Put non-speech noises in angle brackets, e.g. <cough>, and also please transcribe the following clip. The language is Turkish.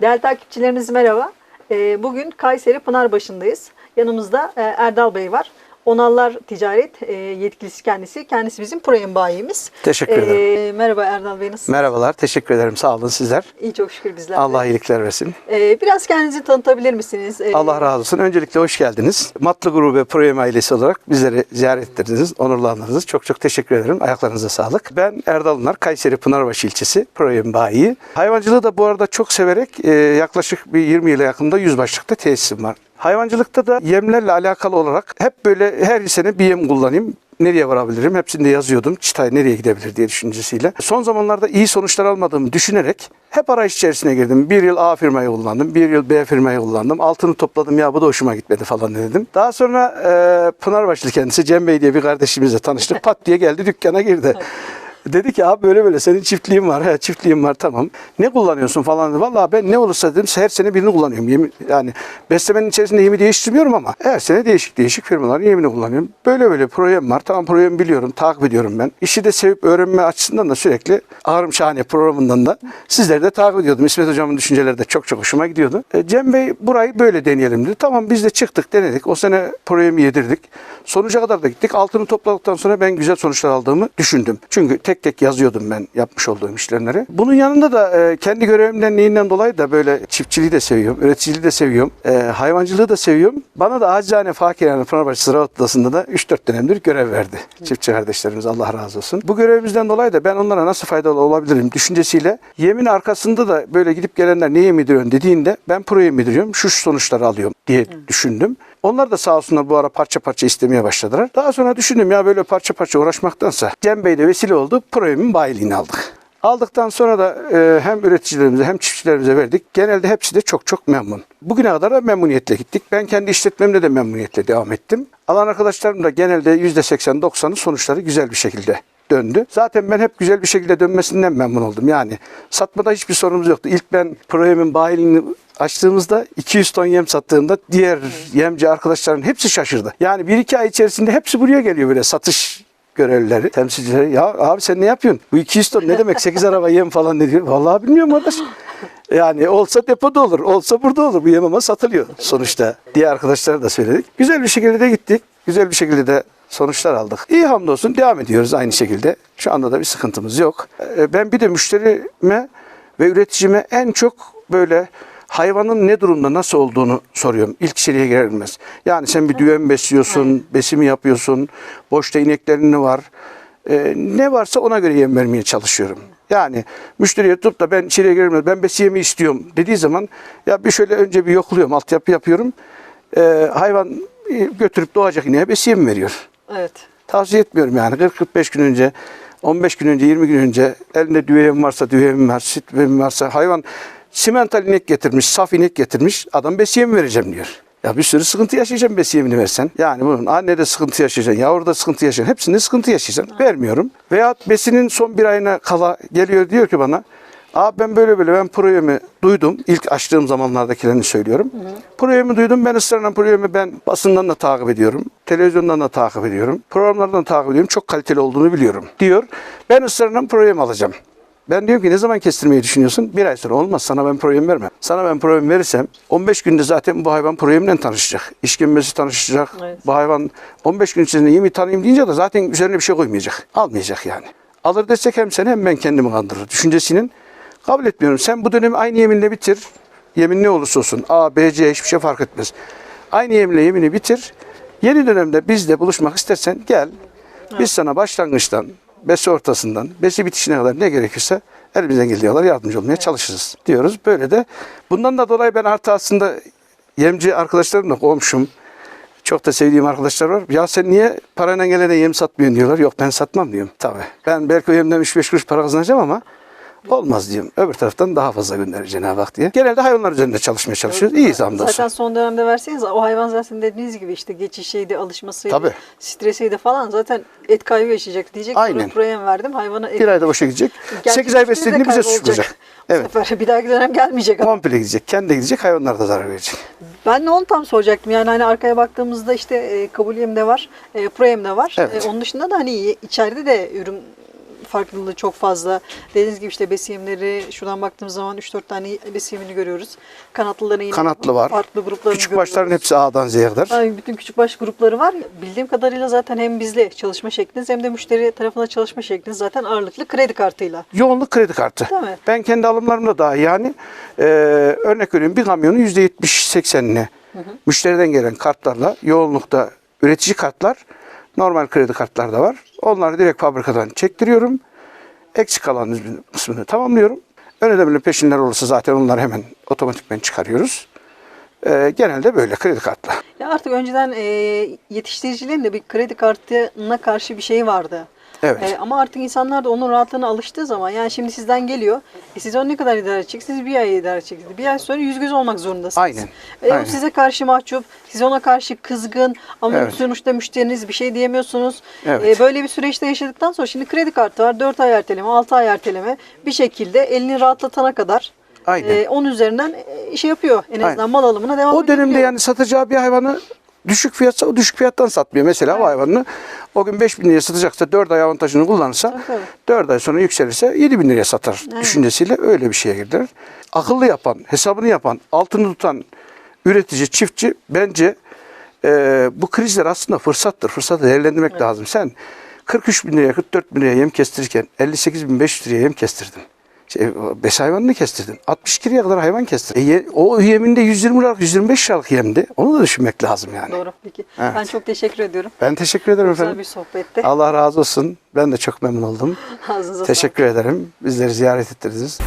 Değerli takipçilerimiz merhaba. Ee, Bugün Kayseri Pınarbaşı'ndayız. Yanımızda e, Erdal Bey var. Onallar Ticaret e, yetkilisi kendisi. Kendisi bizim proyem bayimiz. Teşekkür Ee, ederim. Merhaba Erdal Bey nasılsınız? Merhabalar, teşekkür ederim. Sağ olun sizler. İyi çok şükür bizler de. Allah iyilikler versin. Ee, Biraz kendinizi tanıtabilir misiniz? Ee, Allah razı olsun. Öncelikle hoş geldiniz. Matlı Grubu ve Proyem ailesi olarak bizleri ziyaret ettirdiniz, onurlandırdınız. Çok çok teşekkür ederim. Ayaklarınıza sağlık. Ben Erdal Unar, Kayseri Pınarbaşı ilçesi Proyem bayi. Hayvancılığı da bu arada çok severek e, yaklaşık bir 20 yıla yakında yüzbaşlıkta tesisim var. Hayvancılıkta da yemlerle alakalı olarak hep böyle her sene bir yem kullanayım. Nereye varabilirim? Hepsinde yazıyordum. Çıtay nereye gidebilir diye düşüncesiyle. Son zamanlarda iyi sonuçlar almadığımı düşünerek hep arayış içerisine girdim. Bir yıl A firmayı kullandım. Bir yıl B firmayı kullandım. Altını topladım ya bu da hoşuma gitmedi falan dedim. Daha sonra e, Pınarbaşlı kendisi Cem Bey diye bir kardeşimizle tanıştık. Pat diye geldi dükkana girdi. Dedi ki abi böyle böyle senin çiftliğin var. He, çiftliğim var tamam. Ne kullanıyorsun falan. Vallahi ben ne olursa dedim her sene birini kullanıyorum. Yemi, yani beslemenin içerisinde yemi değiştirmiyorum ama her sene değişik değişik firmaların yemini kullanıyorum. Böyle böyle projem var. Tamam projemi biliyorum. Takip ediyorum ben. İşi de sevip öğrenme açısından da sürekli Ağrım Şahane programından da sizleri de takip ediyordum. İsmet Hocam'ın düşünceleri de çok çok hoşuma gidiyordu. E, Cem Bey burayı böyle deneyelim dedi. Tamam biz de çıktık denedik. O sene projemi yedirdik. Sonuca kadar da gittik. Altını topladıktan sonra ben güzel sonuçlar aldığımı düşündüm. Çünkü tek tek yazıyordum ben yapmış olduğum işlemleri. Bunun yanında da e, kendi görevimden neyinden dolayı da böyle çiftçiliği de seviyorum, üreticiliği de seviyorum, e, hayvancılığı da seviyorum. Bana da acizane Fakirhane Pınarbaşı Ziraat Odası'nda da 3-4 dönemdir görev verdi. Çiftçi kardeşlerimiz Allah razı olsun. Bu görevimizden dolayı da ben onlara nasıl faydalı olabilirim düşüncesiyle yemin arkasında da böyle gidip gelenler neye müdürüyorsun dediğinde ben proje müdürüyorum, şu şu sonuçları alıyorum diye düşündüm. Onlar da sağ olsunlar bu ara parça parça istemeye başladılar. Daha sonra düşündüm ya böyle parça parça uğraşmaktansa Cem Bey de vesile oldu. Projemin bayiliğini aldık. Aldıktan sonra da e, hem üreticilerimize hem çiftçilerimize verdik. Genelde hepsi de çok çok memnun. Bugüne kadar da memnuniyetle gittik. Ben kendi işletmemde de memnuniyetle devam ettim. Alan arkadaşlarım da genelde %80-90'ın sonuçları güzel bir şekilde döndü. Zaten ben hep güzel bir şekilde dönmesinden memnun oldum. Yani satmada hiçbir sorunumuz yoktu. İlk ben projemin bayiliğini açtığımızda 200 ton yem sattığımda diğer yemci arkadaşların hepsi şaşırdı. Yani bir iki ay içerisinde hepsi buraya geliyor böyle satış görevlileri, temsilcileri. Ya abi sen ne yapıyorsun? Bu 200 ton ne demek? 8 araba yem falan ne diyor? Vallahi bilmiyorum arkadaş. Yani olsa depoda olur, olsa burada olur. Bu yem ama satılıyor sonuçta diye arkadaşlara da söyledik. Güzel bir şekilde de gittik. Güzel bir şekilde de sonuçlar aldık. İyi hamdolsun devam ediyoruz aynı şekilde. Şu anda da bir sıkıntımız yok. Ee, Ben bir de müşterime ve üreticime en çok böyle hayvanın ne durumda nasıl olduğunu soruyorum. İlk içeriye girmez. Yani sen bir düven besliyorsun, besimi yapıyorsun, boşta ineklerin ne var? Ee, ne varsa ona göre yem vermeye çalışıyorum. Yani müşteriye tutup da ben içeriye girmez, ben besi yemi istiyorum dediği zaman ya bir şöyle önce bir yokluyorum, altyapı yapıyorum. Ee, hayvan e, götürüp doğacak ineğe besi yemi veriyor. Evet. Tavsiye etmiyorum yani 40-45 gün önce, 15 gün önce, 20 gün önce elinde düğüm varsa düğüm var, süt varsa hayvan simental inek getirmiş, saf inek getirmiş adam besiye mi vereceğim diyor. Ya bir sürü sıkıntı yaşayacağım besiyemini versen. Yani bunun anne de sıkıntı yaşayacaksın, yavru da sıkıntı yaşayacaksın. Hepsinde sıkıntı yaşayacaksın. Vermiyorum. Veyahut besinin son bir ayına kala geliyor diyor ki bana Abi ben böyle böyle ben projemi duydum. İlk açtığım zamanlardakilerini söylüyorum. Projemi duydum. Ben ısrarla projemi ben basından da takip ediyorum. Televizyondan da takip ediyorum. Programlardan da takip ediyorum. Çok kaliteli olduğunu biliyorum diyor. Ben ısrarla projemi alacağım. Ben diyorum ki ne zaman kestirmeyi düşünüyorsun? Bir ay sonra olmaz. Sana ben projem vermem. Sana ben projem verirsem 15 günde zaten bu hayvan projemle tanışacak. İşkembesi tanışacak. Evet. Bu hayvan 15 gün içerisinde yemi tanıyayım deyince de zaten üzerine bir şey koymayacak. Almayacak yani. Alır desek hem seni hem ben kendimi kandırır. Düşüncesinin kabul etmiyorum. Sen bu dönemi aynı yeminle bitir. Yemin ne olursa olsun. A, B, C hiçbir şey fark etmez. Aynı yeminle yemini bitir. Yeni dönemde bizle buluşmak istersen gel. Biz sana başlangıçtan, besi ortasından, besi bitişine kadar ne gerekirse elimizden geldiği kadar yardımcı olmaya çalışırız diyoruz. Böyle de bundan da dolayı ben artı aslında yemci arkadaşlarımla komşum, çok da sevdiğim arkadaşlar var. Ya sen niye parayla gelene yem satmıyorsun diyorlar. Yok ben satmam diyorum. Tabii. Ben belki o yemden 3-5 kuruş para kazanacağım ama Olmaz diyorum. Öbür taraftan daha fazla gönderir Cenab-ı Hak diye. Genelde hayvanlar üzerinde çalışmaya çalışıyoruz. İyiyiz hamdolsun. Zaten son dönemde verseniz o hayvan zaten dediğiniz gibi işte geçişiydi, alışmasıydı, Tabii. stresiydi falan zaten et kaybı yaşayacak diyecek. Aynen. Proyem verdim hayvana et Bir ayda boşa gidecek. Gerçi 8 ay beslediğini bize suçlayacak. Evet. sefer bir dahaki dönem gelmeyecek. Komple gidecek. Kendi de gidecek. Hayvanlar da zarar verecek. Ben de onu tam soracaktım. Yani hani arkaya baktığımızda işte e, kabuliyem de var, e, proyem de var. Evet. E, onun dışında da hani içeride de ürün farklılığı çok fazla. Dediğiniz gibi işte besiyemleri şuradan baktığımız zaman 3-4 tane besiyemini görüyoruz. Kanatlıların yine Kanatlı var. farklı gruplarını Küçük görüyoruz. başların hepsi A'dan Z'ye kadar. Ay, bütün küçük baş grupları var. Bildiğim kadarıyla zaten hem bizle çalışma şekliniz hem de müşteri tarafına çalışma şekliniz zaten ağırlıklı kredi kartıyla. Yoğunluk kredi kartı. Değil mi? Ben kendi alımlarımda dahi yani e, örnek veriyorum bir kamyonun %70-80'ini müşteriden gelen kartlarla yoğunlukta üretici kartlar normal kredi kartlar da var. Onları direkt fabrikadan çektiriyorum. Eksik kalan kısmını tamamlıyorum. Ön ödemenin peşinler olursa zaten onları hemen otomatikmen çıkarıyoruz. E, genelde böyle kredi kartla. Ya artık önceden e, yetiştiricilerin de bir kredi kartına karşı bir şey vardı. Evet. E, ama artık insanlar da onun rahatlığına alıştığı zaman yani şimdi sizden geliyor. E, siz onu ne kadar idare edeceksiniz? Bir ay idare edeceksiniz. Bir ay sonra yüz göz olmak zorundasınız. Aynen, E, o aynen. size karşı mahcup, siz ona karşı kızgın ama Evet. sonuçta müşteriniz bir şey diyemiyorsunuz. Evet. E, böyle bir süreçte yaşadıktan sonra şimdi kredi kartı var. 4 ay erteleme, 6 ay erteleme bir şekilde elini rahatlatana kadar Aynen. e, onun üzerinden şey yapıyor. En azından Aynen. mal alımına devam O dönemde edebiliyor. yani satacağı bir hayvanı düşük fiyatsa o düşük fiyattan satmıyor. Mesela o hayvanını o gün 5 bin liraya satacaksa 4 ay avantajını kullanırsa tabii. 4 ay sonra yükselirse 7 bin liraya satar Aynen. düşüncesiyle öyle bir şeye girdiler. Akıllı yapan, hesabını yapan, altını tutan üretici, çiftçi bence e, bu krizler aslında fırsattır. Fırsatı değerlendirmek lazım. Sen 43 bin liraya, 44 bin liraya yem kestirirken 58 bin 500 liraya yem kestirdin. Şey, bes hayvanını kestirdin. 62 liraya kadar hayvan kestirdin. E, o yeminde 120 liralık, 125 liralık yemdi. Onu da düşünmek lazım yani. Doğru. Peki. Evet. Ben çok teşekkür ediyorum. Ben teşekkür ederim Güzel efendim. bir sohbette. Allah razı olsun. Ben de çok memnun oldum. <laughs> Ağzınıza Teşekkür ederim. Bizleri ziyaret ettirdiniz.